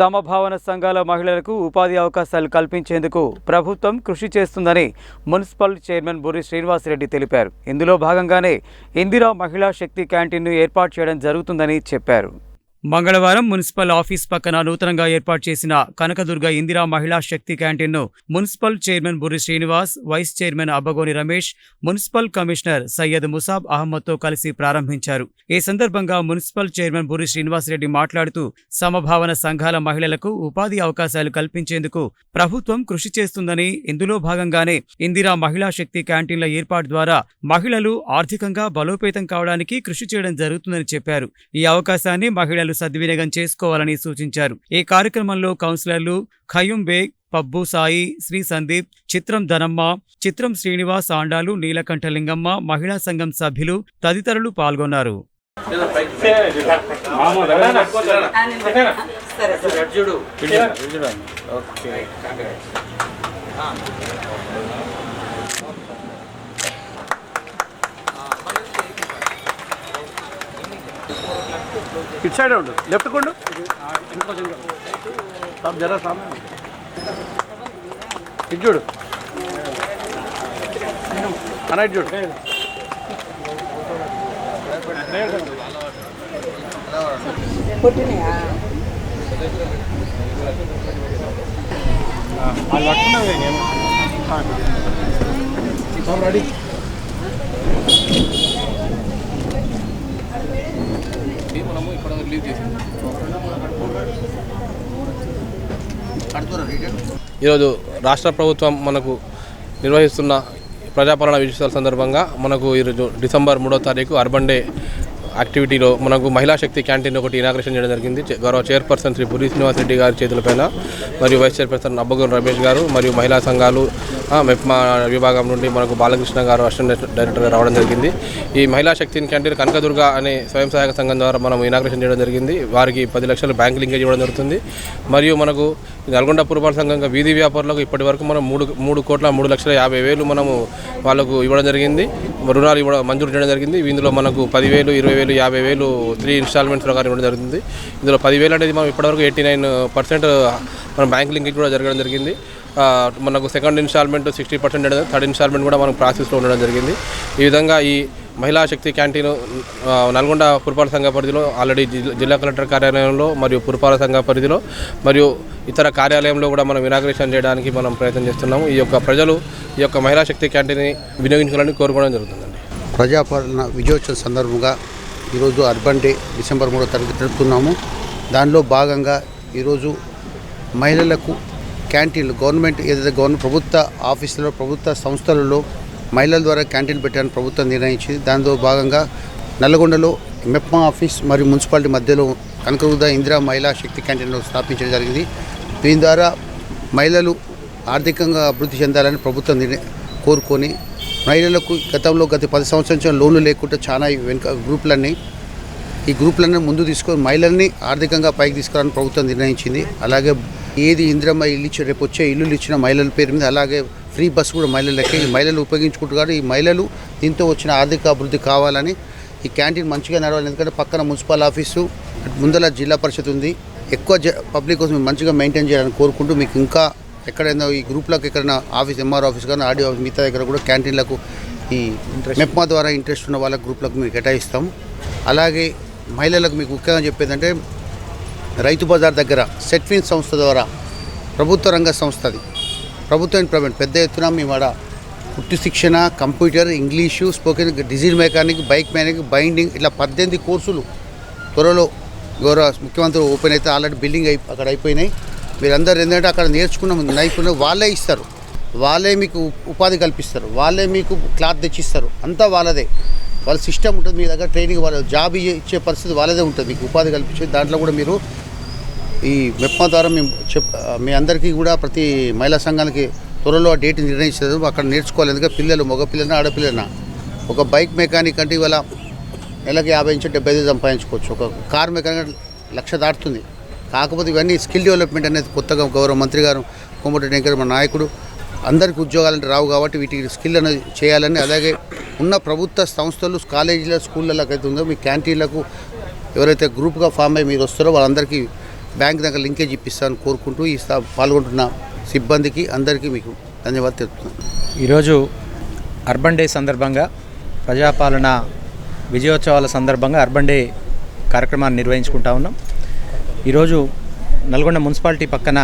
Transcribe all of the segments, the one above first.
సమభావన సంఘాల మహిళలకు ఉపాధి అవకాశాలు కల్పించేందుకు ప్రభుత్వం కృషి చేస్తుందని మున్సిపల్ చైర్మన్ బురి శ్రీనివాసరెడ్డి తెలిపారు. ఇందులో భాగంగానే ఇందిరా మహిళా శక్తి క్యాంటీన్ను ఏర్పాటు చేయడం జరుగుతుందని చెప్పారు. మంగళవారం మున్సిపల్ ఆఫీస్ పక్కన నూతనంగా ఏర్పాటు చేసిన Kanakadurga Indira Mahila Shakti క్యాంటీన్ను municipal chairman Burri Srinivas vice chairman Abbagoni Ramesh municipal commissioner Syed Musab అహ్మద్తో కలిసి ప్రారంభించారు. ఈ సందర్భంగా మున్సిపల్ చైర్మన్ బుర్రి శ్రీనివాసరెడ్డి మాట్లాడుతూ సమభావన సంఘాల మహిళలకు ఉపాధి అవకాశాలు కల్పించేందుకు ప్రభుత్వం కృషి చేస్తుందని ఇందులో భాగంగానే ఇందిరా మహిళా శక్తి క్యాంటీన్ల ఏర్పాటు ద్వారా మహిళలు ఆర్థికంగా బలోపేతం కావడానికి కృషి చేయడం జరుగుతుందని చెప్పారు. ఈ అవకాశాన్ని మహిళలు సద్వినియోగం చేసుకోవాలని సూచించారు. ఈ కార్యక్రమంలో కౌన్సిలర్లు ఖయూం బేగ్ పబ్బు సాయి శ్రీ సందీప్ చిత్రం ధనమ్మ చిత్రం శ్రీనివాస్ ఆండాలు నీలకంఠ లింగమ్మ మహిళా సంఘం సభ్యులు తదితరులు పాల్గొన్నారు. ఇటు సైడ్ ఉండు. లెఫ్ట్ కొండు జరా సామ్ ఇటు చూడు. అన్న ఇటు చూడు రెడీ ఈరోజు రాష్ట్ర ప్రభుత్వం మనకు నిర్వహిస్తున్న ప్రజాపాలన విజయోత్సవాల సందర్భంగా మనకు ఈరోజు డిసెంబర్ మూడో తారీఖు అర్బన్ డే యాక్టివిటీలో మనకు మహిళా శక్తి క్యాంటీన్ ఒకటి ఇనాగ్రేషన్ చేయడం జరిగింది. గౌరవ చైర్పర్సన్ శ్రీ పురి శ్రీనివాస్ రెడ్డి గారి చేతులపైన మరియు వైస్ చైర్పర్సన్ అబ్బగూరు రమేష్ గారు మరియు మహిళా సంఘాలు మెప్మా విభాగం నుండి మనకు బాలకృష్ణ గారు అసిస్టెంట్ డైరెక్టర్ రావడం జరిగింది. ఈ మహిళా శక్తిని క్యాంటీన్ కనకదుర్గ అనే స్వయం సహాయక సంఘం ద్వారా మనం ఇనాగ్రేషన్ చేయడం జరిగింది. వారికి పది లక్షలు బ్యాంక్ లింకేజ్ ఇవ్వడం జరుగుతుంది. మరియు మనకు నల్గొండ పురపాలక సంఘంగా వీధి వ్యాపారులకు ఇప్పటి వరకు మనం మూడు మూడు కోట్ల మూడు లక్షల యాభై వేలు మనము వాళ్ళకు ఇవ్వడం జరిగింది. రుణాలు ఇవ్వడం మంజూరు చేయడం జరిగింది. ఇందులో మనకు పదివేలు ఇరవై వేలు యాభై వేలు త్రీ ఇన్స్టాల్మెంట్స్ ప్రకారం ఇవ్వడం జరుగుతుంది. ఇందులో పదివేలు అనేది మనం ఇప్పటివరకు ఎయిటీ నైన్ పర్సెంట్ మనం బ్యాంక్ లింకేజ్ కూడా జరగడం జరిగింది. మనకు second instalment sixty percent third instalment కూడా మనం ప్రాసెస్లో ఉండడం జరిగింది. ఈ విధంగా ఈ మహిళా శక్తి క్యాంటీన్ నల్గొండ పురపాలక సంఘ పరిధిలో ఆల్రెడీ జిల్లా- జిల్లా కలెక్టర్ కార్యాలయంలో మరియు పురపాలక సంఘ పరిధిలో మరియు ఇతర కార్యాలయంలో కూడా మనం ఇనాగ్రేషన్ చేయడానికి మనం ప్రయత్నం చేస్తున్నాము. ఈ యొక్క ప్రజలు ఈ యొక్క మహిళా శక్తి క్యాంటీన్ని వినియోగించాలని కోరుకోవడం జరుగుతుందండి. ప్రజాపాలన విజయోత్సవం సందర్భంగా ఈరోజు అర్బన్ డే డిసెంబర్ మూడో తారీఖు జరుపుతున్నాము. దానిలో భాగంగా ఈరోజు మహిళలకు క్యాంటీన్లు గవర్నమెంట్ ఏదైతే గవర్నమెంట్ ప్రభుత్వ ఆఫీసులో ప్రభుత్వ సంస్థలలో మహిళల ద్వారా క్యాంటీన్ పెట్టాలని ప్రభుత్వం నిర్ణయించింది. దానిలో భాగంగా నల్గొండలో మెప్మా ఆఫీస్ మరియు మున్సిపాలిటీ మధ్యలో కనకరుద ఇందిరా మహిళా శక్తి క్యాంటీన్లు స్థాపించడం జరిగింది. దీని ద్వారా మహిళలు ఆర్థికంగా అభివృద్ధి చెందాలని ప్రభుత్వం నిర్ణయం కోరుకొని మహిళలకు గతంలో గత పది సంవత్సరాల నుంచి లోన్లు లేకుండా చాలా వెనుక గ్రూపులన్నీ ఈ గ్రూపులన్నీ ముందు తీసుకొని మహిళల్ని ఆర్థికంగా పైకి తీసుకురావాలని ప్రభుత్వం నిర్ణయించింది. అలాగే ఏది ఇందిరమ్మ ఇల్లు ఇచ్చి రేపు వచ్చే ఇల్లులు ఇచ్చిన మహిళల పేరు మీద అలాగే ఫ్రీ బస్సు కూడా మహిళలకి ఈ మహిళలు ఉపయోగించుకుంటున్నారు ఈ మహిళలు దీంతో వచ్చిన ఆర్థిక అభివృద్ధి కావాలని ఈ క్యాంటీన్ మంచిగా నడవాలి. ఎందుకంటే పక్కన మున్సిపల్ ఆఫీసు ముందల జిల్లా పరిషత్ ఉంది. ఎక్కువ జ పబ్లిక్ కోసం మంచిగా మెయింటైన్ చేయాలని కోరుకుంటూ మీకు ఇంకా ఎక్కడైనా ఈ గ్రూప్లకు ఎక్కడైనా ఆఫీస్ ఎంఆర్ ఆఫీస్ కానీ ఆడియో ఆఫీస్ మిగతా దగ్గర కూడా క్యాంటీన్లకు ఈ మెప్మా ద్వారా ఇంట్రెస్ట్ ఉన్న వాళ్ళ గ్రూప్లకు మీకు కేటాయిస్తాం. అలాగే మహిళలకు మీకు ముఖ్యంగా చెప్పేదంటే రైతు బజార్ దగ్గర సెట్ఫిన్ సంస్థ ద్వారా ప్రభుత్వ రంగ సంస్థ అది. ప్రభుత్వం ప్రైవేట్ పెద్ద ఎత్తున మేము ఆడ కుట్టు శిక్షణ computer English spoken diesel mechanic bike mechanic binding ఇట్లా పద్దెనిమిది కోర్సులు త్వరలో గౌరవ ముఖ్యమంత్రి ఓపెన్ అయితే ఆల్రెడీ బిల్డింగ్ అయి అక్కడ అయిపోయినాయి. మీరందరూ ఏంటంటే అక్కడ నేర్చుకున్న నైపుణ్యం వాళ్ళే ఇస్తారు. వాళ్ళే మీకు ఉపాధి కల్పిస్తారు. వాళ్ళే మీకు క్లాత్ తెచ్చిస్తారు. అంతా వాళ్ళదే. వాళ్ళ సిస్టమ్ ఉంటుంది మీ దగ్గర ట్రైనింగ్ వాళ్ళ జాబ్ ఇచ్చే పరిస్థితి వాళ్ళదే ఉంటుంది. మీకు ఉపాధి కల్పించే దాంట్లో కూడా మీరు ఈ మెప్మా ద్వారా మేము చెప్ మీ అందరికీ కూడా ప్రతి మహిళా సంఘానికి త్వరలో ఆ డేట్ నిర్ణయించలేదు. అక్కడ నేర్చుకోవాలి. ఎందుకంటే పిల్లలు మగ పిల్లలనా ఒక బైక్ మెకానిక్ అంటే ఇవాళ నెలకి యాభై నుంచి డెబ్బై ఐదు సంపాదించుకోవచ్చు. ఒక కార్ మెకానిక్ లక్ష దాటుతుంది. కాకపోతే ఇవన్నీ స్కిల్ డెవలప్మెంట్ అనేది కొత్తగా గౌరవ మంత్రి గారు కోమటి వెంకట మన నాయకుడు అందరికీ ఉద్యోగాలంటే రావు కాబట్టి వీటికి స్కిల్ అనేది చేయాలని అలాగే ఉన్న ప్రభుత్వ సంస్థలు కాలేజీల స్కూళ్ళకి అయితే ఉందో మీ క్యాంటీన్లకు ఎవరైతే గ్రూప్గా ఫామ్ అయ్యి మీరు వస్తారో వాళ్ళందరికీ బ్యాంక్ దగ్గర లింకేజ్ ఇప్పిస్తాను కోరుకుంటూ ఈ స్థా- పాల్గొంటున్న సిబ్బందికి అందరికీ మీకు ధన్యవాదాలు తెలుపుతున్నాను. ఈరోజు అర్బన్ డే సందర్భంగా ప్రజాపాలన విజయోత్సవాల సందర్భంగా అర్బన్ డే కార్యక్రమాన్ని నిర్వహించుకుంటా ఉన్నాం. ఈరోజు నల్గొండ మున్సిపాలిటీ పక్కన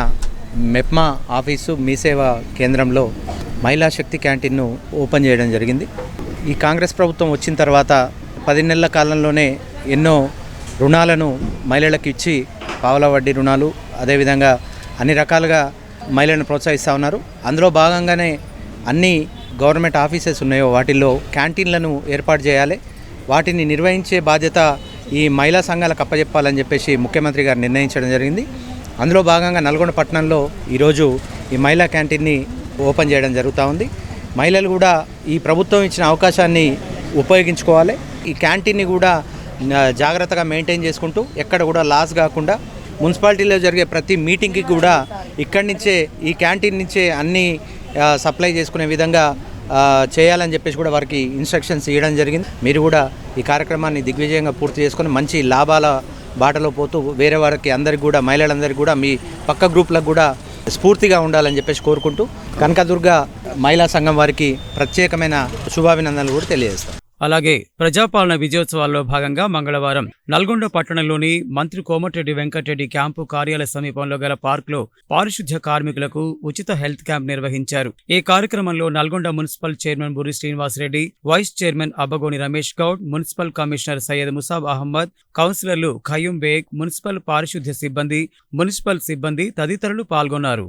మెప్మా ఆఫీసు మీ సేవా కేంద్రంలో మహిళా శక్తి క్యాంటీన్ను ఓపెన్ చేయడం జరిగింది. ఈ కాంగ్రెస్ ప్రభుత్వం వచ్చిన తర్వాత పది నెలల కాలంలోనే ఎన్నో రుణాలను మహిళలకు ఇచ్చి పావల వడ్డీ రుణాలు అదేవిధంగా అన్ని రకాలుగా మహిళలను ప్రోత్సహిస్తూ ఉన్నారు. అందులో భాగంగానే అన్ని గవర్నమెంట్ ఆఫీసెస్ ఉన్నాయో వాటిల్లో క్యాంటీన్లను ఏర్పాటు చేయాలి. వాటిని నిర్వహించే బాధ్యత ఈ మహిళా సంఘాలకు అప్పచెప్పాలని చెప్పేసి ముఖ్యమంత్రి గారు నిర్ణయించడం జరిగింది. అందులో భాగంగా నల్గొండ పట్టణంలో ఈరోజు ఈ మహిళా క్యాంటీన్ని ఓపెన్ చేయడం జరుగుతూ ఉంది. మహిళలు కూడా ఈ ప్రభుత్వం ఇచ్చిన అవకాశాన్ని ఉపయోగించుకోవాలి. ఈ క్యాంటీన్ని కూడా జాగ్రత్తగా మెయింటైన్ చేసుకుంటూ ఎక్కడ కూడా లాస్ కాకుండా మున్సిపాలిటీలో జరిగే ప్రతి మీటింగ్కి కూడా ఇక్కడి నుంచే ఈ క్యాంటీన్ నుంచే అన్నీ సప్లై చేసుకునే విధంగా చేయాలని చెప్పేసి కూడా వారికి ఇన్స్ట్రక్షన్స్ ఇవ్వడం జరిగింది. మీరు కూడా ఈ కార్యక్రమాన్ని దిగ్విజయంగా పూర్తి చేసుకొని మంచి లాభాల బాటలో పోతూ వేరే వారికి అందరికి కూడా మహిళలందరికీ కూడా మీ పక్క గ్రూప్లకు కూడా స్ఫూర్తిగా ఉండాలని చెప్పేసి కోరుకుంటూ కనకదుర్గ మహిళా సంఘం వారికి ప్రత్యేకమైన శుభాభినందనలు కూడా తెలియజేస్తాం. అలాగే ప్రజాపాలన విజయోత్సవాల్లో భాగంగా మంగళవారం నల్గొండ పట్టణంలోని మంత్రి కోమటిరెడ్డి వెంకటరెడ్డి క్యాంపు కార్యాలయ సమీపంలో గల పార్కులో పారిశుధ్య కార్మికులకు ఉచిత హెల్త్ క్యాంప్ నిర్వహించారు. ఈ కార్యక్రమంలో Nalgonda municipal chairman Burri Srinivasa Reddy vice chairman Abbagoni Ramesh Goud municipal commissioner Syed Musab Ahmed కౌన్సిలర్లు ఖయూం బేగ్ మున్సిపల్ పారిశుధ్య సిబ్బంది మున్సిపల్ సిబ్బంది తదితరులు పాల్గొన్నారు.